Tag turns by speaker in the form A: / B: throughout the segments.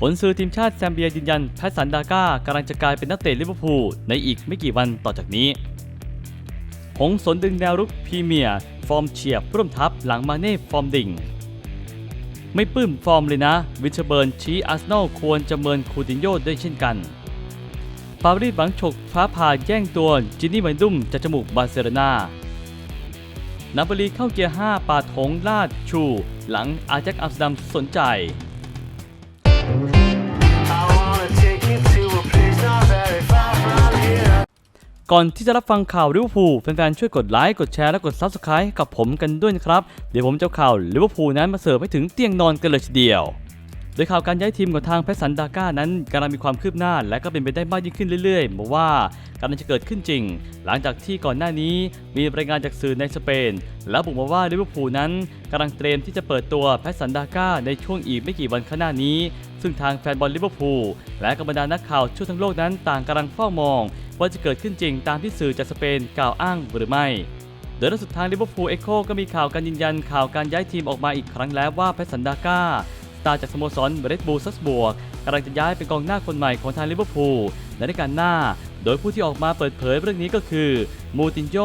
A: ผลซื้อทีมชาติแซมเบียยืนยันแพทสันดาก้ากำลังจะกลายเป็นนักเตะลิเวอร์พูลในอีกไม่กี่วันต่อจากนี้ หงสนดึงแนวรุกพรีเมียร์ฟอร์มเฉียบร่วมทัพหลังมาเน่ฟอร์มดิ่ง ไม่ปลื้มฟอร์มเลยนะ วิชเบิร์นชี้อาร์เซนอลควรจะเมินคูตินโยด้วยเช่นกันปารีสหวังฉกฟ้าผ่าแย่งตัวจินนี่ไวนดุมจากจมูกบาร์เซโลนานาโปลีเข้าเกียร์ 5 ปาดหงลาดชู หลังอาแจ็คอัมสเตอร์ดัมสนใจ ก่อนที่จะรับฟังข่าวลิเวอร์พูลแฟนๆช่วยกดไลค์กดแชร์และกด Subscribe กับผมกันด้วยนะครับ เดี๋ยวผมจะเอาข่าวลิเวอร์พูลนั้นมาเสิร์ฟให้ถึงเตียงนอนกันเลยทีเดียว โดยข่าวการย้ายทีมของทางแพสันดาก้านั้นกำลังมีความคืบหน้า และก็เป็นไปได้มากยิ่งขึ้นเรื่อยๆบอกว่ากำลังจะเกิดขึ้นจริง หลังจากที่ก่อนหน้านี้มีรายงานจากสื่อในสเปน และบอกมาว่าลิเวอร์พูลนั้นกำลังเตรียมที่จะเปิดตัวแพสันดาก้าในช่วงอีกไม่กี่วันข้างหน้านี้ ซึ่งทางแฟนบอลลิเวอร์พูลและกับบรรดานักข่าวทั่วทั้งโลกนั้นต่างกำลังเฝ้ามอง ว่าจะเกิดขึ้นจริงตามที่สื่อจากสเปนกล่าวอ้างหรือไม่โดยล่าสุดทางลิเวอร์พูลเอ็กโคก็มีข่าวการยืนยันข่าวการย้ายทีมออกมาอีกครั้งแล้วว่าแพสันดาก้า ตาจากสโมสรเบรดบูลซัสบวกกำลังจะย้ายเป็นกองหน้าคนใหม่ของทางลิเวอร์พูลในฤดูกาลหน้า โดยผู้ที่ออกมาเปิดเผยเรื่องนี้ก็คือมูตินโย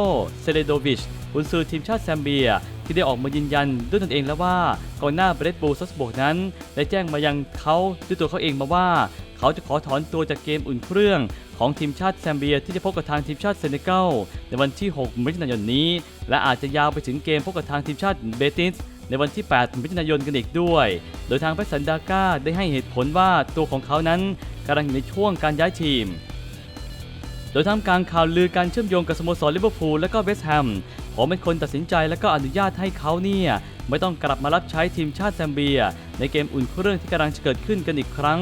A: เซเลโดวิชกุนซือทีมชาติแซมเบีย ที่ได้ออกมายืนยันด้วยตนเองแล้วว่ากองหน้าเบรดบูลซัสบวกนั้น ได้แจ้งมายังเขาด้วยตัวเขาเองมาว่า เขาจะขอถอนตัวจากเกมอุ่นเครื่องของทีมชาติแซมเบียที่จะพบกับทางทีมชาติเซเนกัลในวันที่ 6 มิถุนายนนี้ และอาจจะยาวไปถึงเกมพบกับทางทีมชาติเบติส ในวันที่ 8 มิถุนายนกันอีกด้วย โดยทางแพทย์สันดาก้าได้ให้เหตุผลว่าตัวของเขานั้นกำลังอยู่ในช่วงการย้ายทีม โดยทำการข่าวลือการเชื่อมโยงกับสโมสรลิเวอร์พูลและก็เวสต์แฮม ผมเป็นคนตัดสินใจและก็อนุญาตให้เขาเนี่ยไม่ต้องกลับมารับใช้ทีมชาติแซมเบีย ในเกมอุ่นเครื่องที่กำลังจะเกิดขึ้นกันอีกครั้ง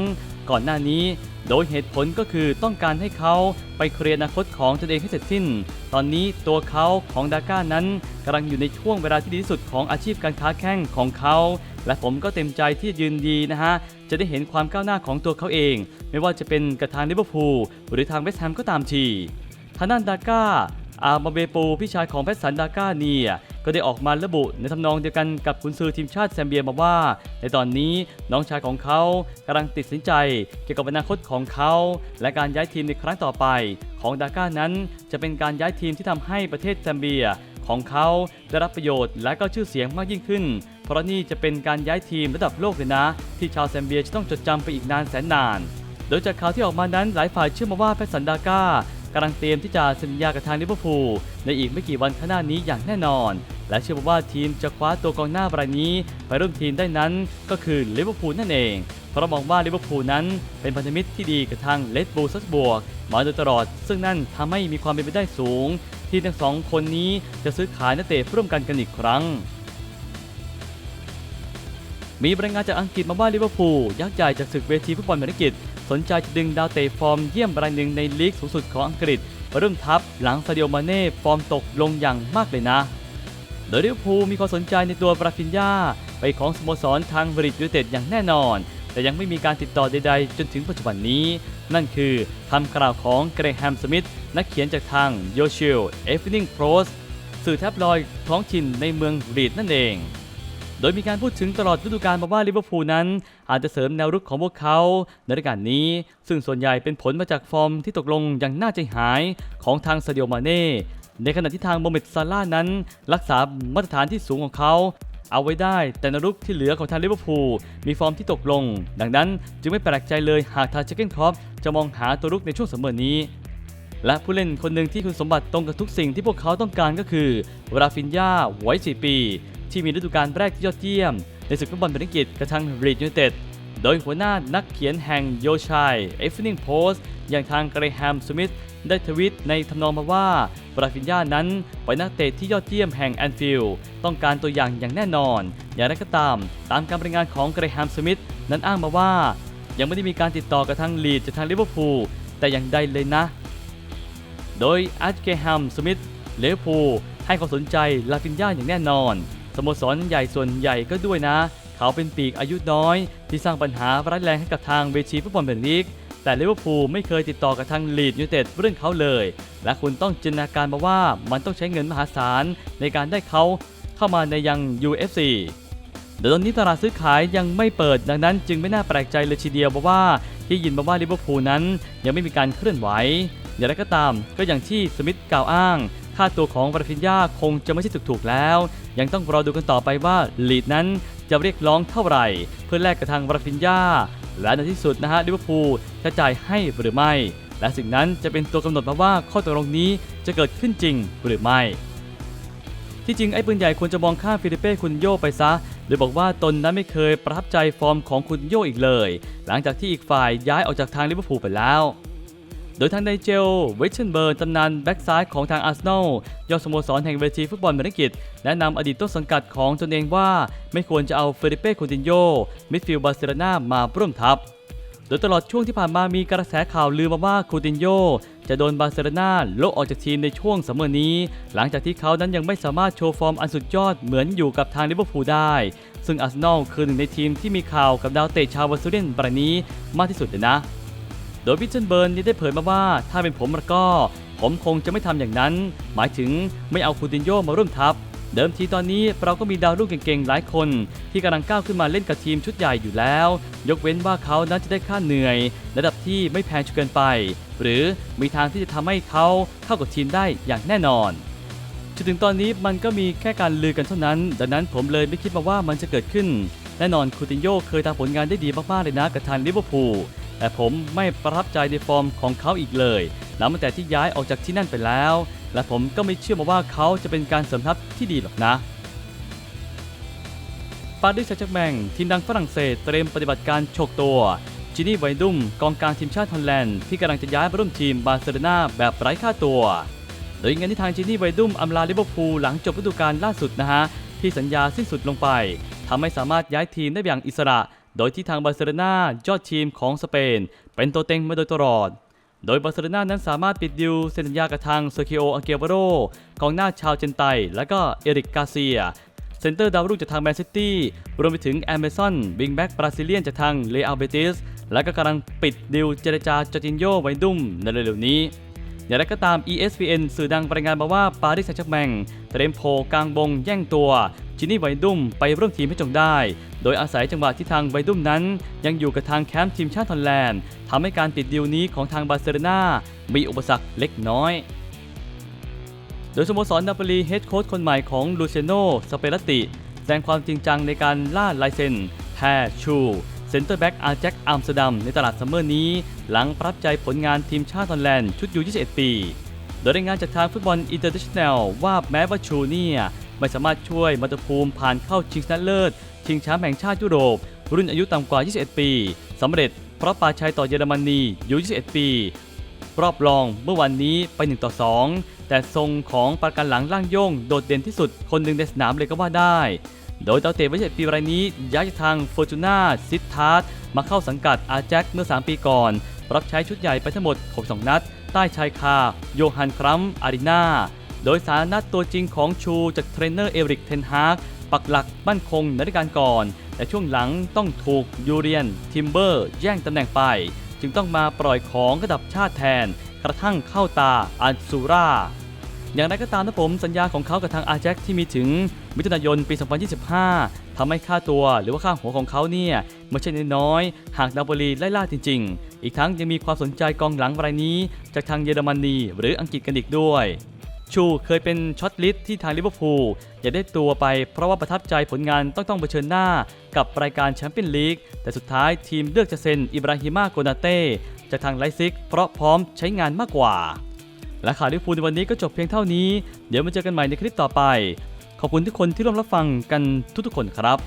A: ก่อนหน้านี้ โดยเหตุผลก็คือต้องการให้เขาไปเคลียร์อนาคตของตนเองให้เสร็จสิ้น ตอนนี้ตัวเขาของดาก้านั้นกำลังอยู่ในช่วงเวลาที่ดีที่สุดของอาชีพการค้าแข่งของเขา และผมก็เต็มใจที่จะยืนดีนะฮะ จะได้เห็นความก้าวหน้าของตัวเขาเอง ไม่ว่าจะเป็นกระทางลิเวอร์พูลหรือทางเวสต์แฮมก็ตามทีทางด้านดาก้า อามาเบปูพี่ชายของแพทสันดาก้าเนี่ยก็ได้ออกมาระบุในทำนองเดียวกันกับกุนซือทีมชาติแซมเบียมาว่า ในตอนนี้น้องชายของเขากำลังติดสินใจ เกี่ยวกับอนาคตของเขา และการย้ายทีมในครั้งต่อไป ของดาก้านั้น จะเป็นการย้ายทีมที่ทำให้ประเทศแซมเบียของเขาได้รับประโยชน์และก็ชื่อเสียงมากยิ่งขึ้น เพราะนี่จะเป็นการย้ายทีมระดับโลกเลยนะ ที่ชาวแซมเบียจะต้องจดจำไปอีกนานแสนนาน โดยจากข่าวที่ออกมานั้นหลายฝ่ายเชื่อมาว่าแพทสันดาก้า กำลังเตรียมที่จะเซ็นสัญญากับทางลิเวอร์พูลในอีกไม่กี่วันข้างหน้านี้อย่างแน่นอน และเชื่อว่าทีมจะคว้าตัวกองหน้ารายนี้ ไปร่วมทีมได้นั้นก็คือลิเวอร์พูลนั่นเอง เพราะมองว่าลิเวอร์พูลนั้นเป็นพันธมิตรที่ดีกับทางเลดบูลซัสบวกมาโดยตลอด ซึ่งนั่นทำให้มีความเป็นไปได้สูง ที่ทั้งสองคนนี้จะซื้อขายนักเตะร่วมกันกันอีกครั้ง มีรายงานจากอังกฤษมาว่าลิเวอร์พูลยักษ์ใหญ่จากศึกเวทีฟุตบอลแมนกิจสนใจจะดึงดาวเตะฟอร์มเยี่ยมรายหนึ่งในลีกสูงสุดของอังกฤษมาร่มทัพหลังซาดิโอมาเน่ฟอร์มตกลงอย่างมากเลยนะ โดยลิเวอร์พูลมีความสนใจในตัวบราฟินยาไปของสโมสรทางบริตยูเต็ดอย่างแน่นอน แต่ยังไม่มีการติดต่อใดๆ จนถึงปัจจุบันนี้ นั่นคือคำกล่าวของเกรแฮมสมิธนักเขียนจากทางโยชิลเอฟนิงโพสสื่อแทบลอยท้องถิ่นในเมืองรีดนั่นเอง โดยมีการพูดถึงตลอดฤดูกาลมาว่าลิเวอร์พูลนั้น อาจจะเสริมแนวรุกของพวกเขาในฤดูกาลนี้ ซึ่งส่วนใหญ่เป็นผลมาจากฟอร์มที่ตกลงอย่างน่าใจหายของทางซาดิโอมาเน่ในขณะที่ทางโมเมดซาร่านั้น รักษามาตรฐานที่สูงของเขาเอาไว้ได้แต่นรุกที่เหลือของทางลิเวอร์พูลมีฟอร์มที่ตกลง ดังนั้นจึงไม่แปลกใจเลยหากทางเชคเกนครอปจะมองหาตัวรุกในช่วงเสมอนี้ และผู้เล่นคนหนึ่งที่คุณสมบัติตรงกับทุกสิ่งที่พวกเขาต้องการก็คือ ราฟินยาวัย4ปี ที่มีฤดูกาลแรกที่ยอดเยี่ยม ในศึกฟุตบอลเป็นอังกฤษกระทั่งรีดยูนเต็ดโดยหัวหน้านักเขียนแห่งโยชัยเอฟนิงโพสอย่างทางเกรแฮมสมิธได้ทวิตในทำนองมาว่าบราฟินยานั้นเป็นนักเตะที่ยอดเยี่ยมแห่งแอนฟิลด์ต้องการตัวอย่างอย่างแน่นอน อย่างไรก็ตาม ตามการรายงานของเกรแฮมสมิธนั้นอ้างมาว่า ยังไม่ได้มีการติดต่อกับทางลีดจากทางลิเวอร์พูลแต่อย่างใดเลยนะ โดยอาร์เกแฮมสมิธเลวอร์พูลให้ความสนใจลาฟินยาอย่างแน่นอน สโมสรใหญ่ส่วนใหญ่ก็ด้วยนะ เขาเป็นปีกอายุน้อย ที่สร้างปัญหาร้ายแรงให้กับทางเวทีฟุตบอลเบนลีก แต่ลิเวอร์พูลไม่เคยติดต่อกับทางลีดยูเต็ดเรื่องเขาเลย และคุณต้องจินตนาการมาว่ามันต้องใช้เงินมหาศาลในการได้เขาเข้ามาในยัง UFC โดยตอนนี้ตลาดซื้อขายยังไม่เปิดดังนั้น จึงไม่น่าแปลกใจเลยทีเดียวเพราะว่าที่ยินมาว่าลิเวอร์พูลนั้น ยังไม่มีการเคลื่อนไหวอย่างไรก็ตามก็อย่างที่สมิธกล่าวอ้าง ค่าตัวของราฟินยาคงจะไม่ใช่ถูกๆแล้ว ยังต้องรอดูกันต่อไปว่าลีดนั้นจะเรียกร้องเท่าไหร่ เพื่อแลกกับทางราฟินยาและในที่สุดนะฮะลิเวอร์พูลจะจ่ายให้หรือไม่ และสิ่งนั้นจะเป็นตัวกำหนดมาว่าข้อตกลงนี้จะเกิดขึ้นจริงหรือไม่ที่จริงไอ้ปืนใหญ่ควรจะมองข้ามฟิลิเป้คุณโยไปซะ โดยบอกว่าตนนั้นไม่เคยประทับใจฟอร์มของคุณโยอีกเลย หลังจากที่อีกฝ่ายย้ายออกจากทางลิเวอร์พูลไปแล้ว โดยทางไนเจล เวชเชนเบิร์นตำนานแบ็กซ้ายของทางอาร์เซนอลยอดสโมสรแห่งเวทีฟุตบอลเมริกิตแนะนำอดีตต้นสังกัดของตนเองว่า ไม่ควรจะเอาเฟริเป้คูตินโยมิดฟิลด์บาร์เซโลนามาร่วมทัพ โดยตลอดช่วงที่ผ่านมามีกระแสข่าวลือมาว่าคูตินโยจะโดนบาร์เซโลนาโละออกจากทีมในช่วงซัมเมอร์นี้ หลังจากที่เขานั้นยังไม่สามารถโชว์ฟอร์มอันสุดยอดเหมือนอยู่กับทางลิเวอร์พูลได้ ซึ่งอาร์เซนอลคือหนึ่งในทีมที่มีข่าวกับดาวเตะชาวบราซิเลียนรายนี้มากที่สุดเลยนะ โดยวิเชนเบิร์นนี่ได้เผยมาว่าถ้าเป็นผมแล้วก็ ผมคงจะไม่ทำอย่างนั้น หมายถึงไม่เอาคูตินโยมาร่วมทัพ เดิมทีตอนนี้เราก็มีดาวรุ่งเก่งๆ หลายคน ที่กำลังก้าวขึ้นมาเล่นกับทีมชุดใหญ่อยู่แล้ว ยกเว้นว่าเขานั้นจะได้ค่าเหนื่อย ระดับที่ไม่แพงจนเกินไป หรือมีทางที่จะทำให้เขาเข้ากับทีมได้อย่างแน่นอนจนถึงตอนนี้มันก็มีแค่การลือกันเท่านั้น ดังนั้นผมเลยไม่คิดมาว่ามันจะเกิดขึ้น แน่นอนคูตินโยเคยทำผลงานได้ดีมากๆเลยนะกับทางลิเวอร์พูล แต่ผมไม่ประทับใจในฟอร์มของเขาอีกเลยนับตั้งแต่ที่ย้ายออกจากที่นั่นไปแล้ว และผมก็ไม่เชื่อมาว่าเขาจะเป็นการเสริมทัพที่ดีหรอกนะปารีสแซงต์แชร์กแมงทีมดังฝรั่งเศสเตรียมปฏิบัติการฉกตัวจินี่ไวดุมกองกลางทีมชาติฮอลแลนด์ที่กำลังจะย้ายมาร่วมทีมบาร์เซโลนาแบบไร้ค่าตัว โดยงานที่ทางจินี่ไวดุมอำลาลิเวอร์พูลหลังจบฤดูกาลล่าสุดนะฮะที่สัญญาสิ้นสุดลงไปทำให้สามารถย้ายทีมได้อย่างอิสระ โดยที่ทางบาร์เซโลนายอดทีมของสเปน เป็นตัวเต็งมาโดยตลอด โดยบาร์เซโลนานั้นสามารถปิดดิวเซ็นสัญญากับทางเซอร์คิโออาเกวโรกองหน้าชาวเจนไต และก็เอริกกาเซียเซนเตอร์ดาวรุ่งจากทางแมนซิตี้รวมไปถึงแอมเบซอนบิงแบ็กบราซิเลียนจากทางเลอัลเบติสและก็กำลังปิดดิวเจรจาจอร์จินโยไวดุ่มในเร็วๆนี้อย่างไรก็ตาม ESPN สื่อดังรายงานมาว่าปารีสแซงต์แชร์แมงเตรียมโผกลางบงแย่งตัว จินนี่ไวดุมไปร่วมทีมให้จงได้ โดยอาศัยจังหวะที่ทางไวดุมนั้น ยังอยู่กับทางแคมป์ทีมชาติฮอลแลนด์ทำให้การปิดดีลนี้ของทางบาร์เซโลนามีอุปสรรคเล็กน้อยโดยสโมสรนาปลีเฮดโค้ชคนใหม่ของลูเซโนสเปรติแสดงความจริงจังในการล่าลายเซ็นแพรชูเซนเตอร์แบ็กอาร์แจ็คอัมสเตอร์ดัมในตลาดซัมเมอร์นี้ หลังประทับใจผลงานทีมชาติฮอลแลนด์ชุดยู 21 ปี โดยรายงานจากทางฟุตบอลอินเตอร์เนชั่นแนลว่าแม้ว่าชูเนี่ย ไม่สามารถช่วยมัตภูมิผ่านเข้าชิงชนะเลิศ ชิงแชมป์แห่งชาติยุโรป รุ่นอายุต่ำกว่า 21 ปีสำเร็จเพราะปาชัยต่อเยอรมนีอยู21 ปี รอบรองเมื่อวันนี้ไป 1 ต่อ 2 แต่ทรงของประกันหลังล่างย่งโดดเด่นที่สุดคนหนึ่งในสนามเลยก็ว่าได้ โดยดาวเตะวัย21ปีรายนี้ย้ายจากทางฟอร์จูน่าซิตทาร์มาเข้าสังกัดอาแจ็คเมื่อ 3 ปีก่อน รับใช้ชุดใหญ่ไปทั้งหมด 62 นัด ใต้ชายคา โยฮันครัมอารีนา โดยสารนัดตัวจริงของชูจากเทรนเนอร์เอริกเทนฮากปักหลักมั่นคงในฤดูกาลก่อน แต่ช่วงหลังต้องถูกยูเรียน ทิมเบอร์ แย่งตำแหน่งไป จึงต้องมาปล่อยของระดับชาติแทน กระทั่งเข้าตาอันซูราอย่างไรก็ตามนะผมสัญญาของเขากับทางอาแจ็คที่มีถึงมิถุนายนปี 2025ทำให้ค่าตัวหรือว่าค่าหัวของเขาเนี่ยไม่ใช่น้อยๆหากนาโปลีไล่ล่าจริง ๆ อีกทั้งยังมีความสนใจกองหลังรายนี้ จากทางเยอรมนีหรืออังกฤษกันอีกด้วย ชูเคยเป็นช็อตลิสต์ที่ทางลิเวอร์พูลอยากได้ตัวไปเพราะว่าประทับใจผลงานต้องต้องเผชิญหน้ากับรายการแชมเปี้ยนลีกแต่สุดท้ายทีมเลือกจะเซ็นอิบราฮิมาโกนาเต้จากทางไลซิก เพราะพร้อมใช้งานมากกว่า และข่าวลิเวอร์พูลในวันนี้ก็จบเพียงเท่านี้ เดี๋ยวมาเจอกันใหม่ในคลิปต่อไป ขอบคุณทุกคนที่ร่วมรับฟังกันทุกๆคนครับ